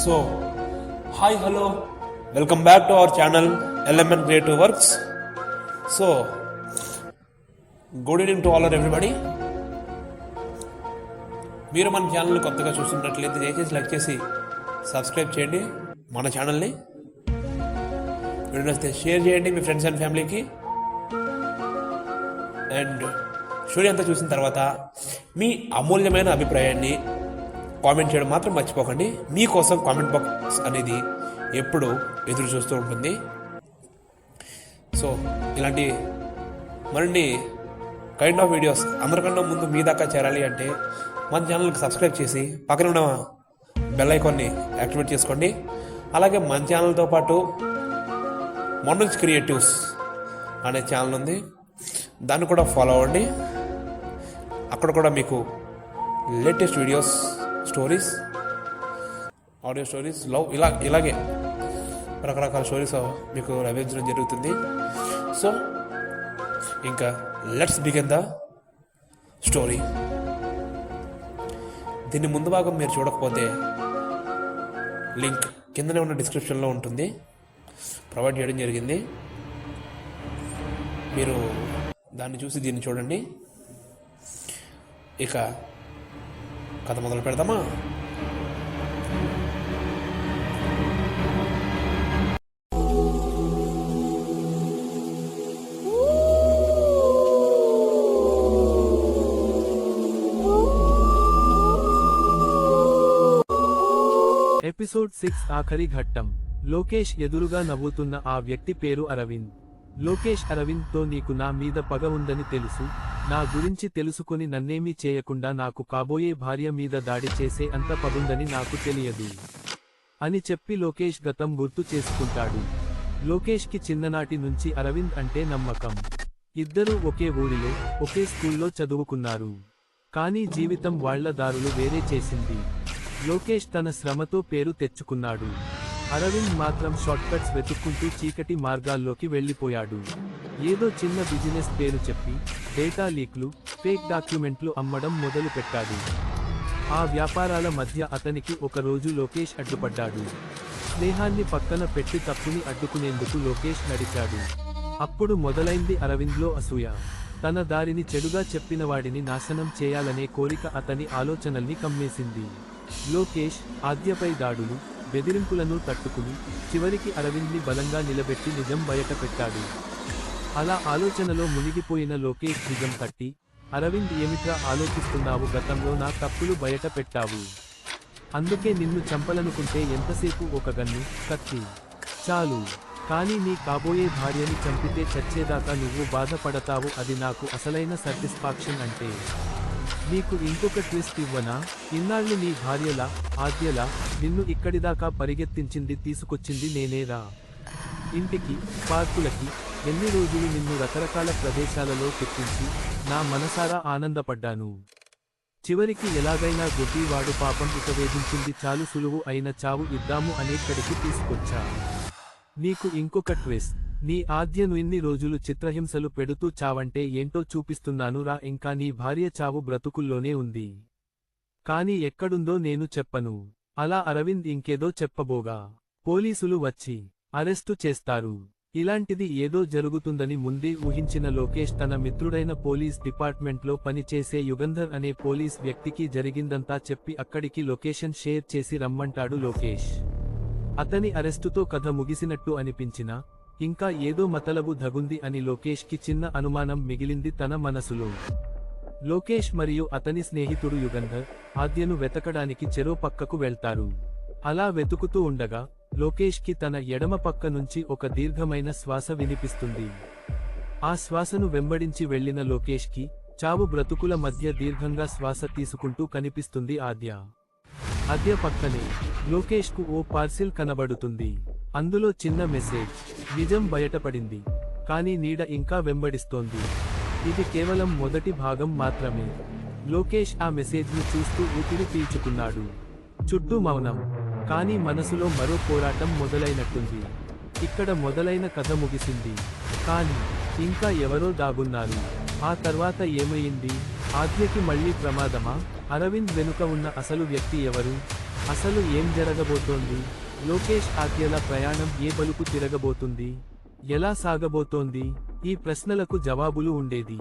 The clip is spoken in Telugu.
So hi hello welcome back to our channel LMN creative works so good evening to all are everybody మీరు మన ఛానల్ కొత్తగా చూస్తున్నట్లయితే దయచేసి లైక్ చేసి సబ్స్క్రైబ్ చేయండి మన ఛానల్ని వీడియో నచ్చితే షేర్ చేయండి మీ ఫ్రెండ్స్ అండ్ ఫ్యామిలీకి అండ్ స్టోరీ అంతా చూసిన తర్వాత మీ అమూల్యమైన అభిప్రాయాన్ని కామెంట్ చేయడం మాత్రం మర్చిపోకండి. మీకోసం కామెంట్ బాక్స్ అనేది ఎప్పుడు ఎదురు చూస్తూ ఉంటుంది. సో ఇలాంటి మరిన్ని కైండ్ ఆఫ్ వీడియోస్ అందరికన్నా ముందు మీ దాకా చేరాలి అంటే మన ఛానల్కి సబ్స్క్రైబ్ చేసి పక్కన ఉన్న బెల్ ఐకాన్ని యాక్టివేట్ చేసుకోండి. అలాగే మన ఛానల్తో పాటు మనోజ్ క్రియేటివ్స్ అనే ఛానల్ ఉంది. దాన్ని కూడా ఫాలో అవ్వండి. అక్కడ కూడా మీకు latest videos stories audio stories love ఇలా ఇలాగే రకరకాల స్టోరీస్ మీకు లభించడం జరుగుతుంది. సో ఇంకా లెట్స్ బిగిన్ ద స్టోరీ దీన్ని ముందు భాగం మీరు చూడకపోతే లింక్ కిందనే ఉన్న డిస్క్రిప్షన్లో ఉంటుంది. ప్రొవైడ్ చేయడం జరిగింది. మీరు దాన్ని చూసి దీన్ని చూడండి. ఇక కథ మొదలు పెడదామా? ఎపిసోడ్ సిక్స్ ఆఖరి ఘట్టం. లోకేష్ ఎదురుగా నవ్వుతున్న ఆ వ్యక్తి పేరు అరవింద్. లోకేష్ అరవింద్తో నీకు నా మీద పగ ఉందని తెలుసు. నా గురించి తెలుసుకొని నన్నేమీ చేయకుండా నాకు కాబోయే భార్య మీద దాడి చేసే అంత పగుందని నాకు తెలియదు. అని చెప్పి లోకేష్ గతం గుర్తు చేసుకుంటాడు. లోకేష్కి చిన్ననాటి నుంచి అరవింద్ అంటే నమ్మకం. ఇద్దరూ ఒకే ఊరిలో ఒకే స్కూల్లో చదువుకున్నారు. కానీ జీవితం వాళ్ళ దారులు వేరే చేసింది. లోకేష్ తన శ్రమతో పేరు తెచ్చుకున్నాడు. అరవింద్ మాత్రం షార్ట్కట్స్ వెతుక్కుంటూ చీకటి మార్గాల్లోకి వెళ్ళిపోయాడు. ఏదో చిన్న బిజినెస్ పేరు చెప్పి డేటా లీక్లు ఫేక్ డాక్యుమెంట్లు అమ్మడం మొదలు పెట్టాడు ఆ వ్యాపారాల మధ్య అతనికి ఒకరోజు లోకేష్ అడ్డుపడ్డాడు. స్నేహాన్ని పక్కన పెట్టి తప్పుని అడ్డుకునేందుకు లోకేష్ నడిచాడు. అప్పుడు మొదలైంది అరవింద్లో అసూయ. తన దారిని చెడుగా చెప్పిన వాడిని నాశనం చేయాలనే కోరిక అతని ఆలోచనల్ని కమ్మేసింది. లోకేష్ ఆద్యపై దాడులు బెదిరింపులను తట్టుకుని చివరికి అరవింద్ని బలంగా నిలబెట్టి నిజం బయట పెట్టాడు అలా ఆలోచనలో మునిగిపోయిన లోకేష్ నిజం తట్టి అరవింద్ ఏమిట్రా ఆలోచిస్తున్నావు గతంలో నా తప్పులు బయట పెట్టావు. అందుకే నిన్ను చంపలనుకుంటే ఎంతసేపు ఒక గన్ను కత్తి? చాలు. కానీ నీ కాబోయే భార్యని చంపితే చచ్చేదాకా నువ్వు బాధపడతావు అది నాకు అసలైన సాటిస్ఫాక్షన్ అంటే. నీకు ఇంకొక ట్విస్ట్ ఇవ్వనా? ఇన్నాళ్ళు నీ భార్యల ఆద్యలా నిన్ను ఇక్కడిదాకా పరిగెత్తించింది తీసుకొచ్చింది నేనేరా. ఇంటికి పార్కులకి ఎన్ని రోజులు నిన్ను రకరకాల ప్రదేశాలలో తెప్పించి నా మనసారా ఆనందపడ్డాను? చివరికి ఎలాగైనా గొడ్డివాడు పాపం ఇక వేధించింది చాలు సులువు అయిన చావు ఇద్దాము అనేక్కడికి తీసుకొచ్చా? నీకు ఇంకొక ట్విస్ట్. నీ ఆద్యను ఇన్ని రోజులు చిత్రహింసలు పెడుతూ చావంటే ఏంటో చూపిస్తున్నాను రా ఇంకా నీ భార్య చావు బ్రతుకుల్లోనే ఉంది. కాని ఎక్కడుందో నేను చెప్పను. అలా అరవింద్ ఇంకేదో చెప్పబోగా. పోలీసులు వచ్చి అరెస్టు చేస్తారు. ఇలాంటిది ఏదో జరుగుతుందని ముందే ఊహించిన లోకేష్ తన మిత్రుడైన పోలీస్ డిపార్ట్మెంట్లో పనిచేసే యుగంధర్ అనే పోలీస్ వ్యక్తికి జరిగిందంతా చెప్పి అక్కడికి లొకేషన్ షేర్ చేసి రమ్మంటాడు లోకేష్. అతని అరెస్టుతో కథ ముగిసినట్టు అనిపించినా ఇంకా ఏదో మతలబు దగుంది అని లోకేష్కి చిన్న అనుమానం మిగిలింది తన మనసులో. లోకేష్ మరియు అతని స్నేహితుడు యుగంధర్ ఆద్యను వెతకడానికి చెరో పక్కకు వెళ్తారు. అలా వెతుకుతూ ఉండగా లోకేష్కి తన ఎడమ పక్క నుంచి ఒక దీర్ఘమైన శ్వాస వినిపిస్తుంది. ఆ శ్వాసను వెంబడించి వెళ్ళిన లోకేష్కి చావు బ్రతుకుల మధ్య దీర్ఘంగా శ్వాస తీసుకుంటూ కనిపిస్తుంది ఆద్య. ఆద్య పక్కనే లోకేష్కు ఓ పార్సిల్ కనబడుతుంది. అందులో చిన్న మెసేజ్ నిజం బయటపడింది. కానీ నీడ ఇంకా వెంబడిస్తోంది. ఇది కేవలం మొదటి భాగం మాత్రమే. లోకేష్ ఆ మెసేజ్ను చూస్తూ ఊపిరి పీల్చుకున్నాడు. చుట్టూ మౌనం. కానీ మనసులో మరో పోరాటం మొదలైనట్టుంది. ఇక్కడ మొదలైన కథ ముగిసింది. కానీ ఇంకా ఎవరో దాగున్నారు. ఆ తర్వాత ఏమైంది? ఆద్యకి మళ్ళీ ప్రమాదమా? అరవింద్ వెనుక ఉన్న అసలు వ్యక్తి ఎవరు? అసలు ఏం జరగబోతోంది? లోకేష్ ఆద్యల ప్రయాణం ఏ బలుపు తిరగబోతుంది? ఎలా సాగబోతోంది? ఈ ప్రశ్నలకు జవాబులు ఉండేది.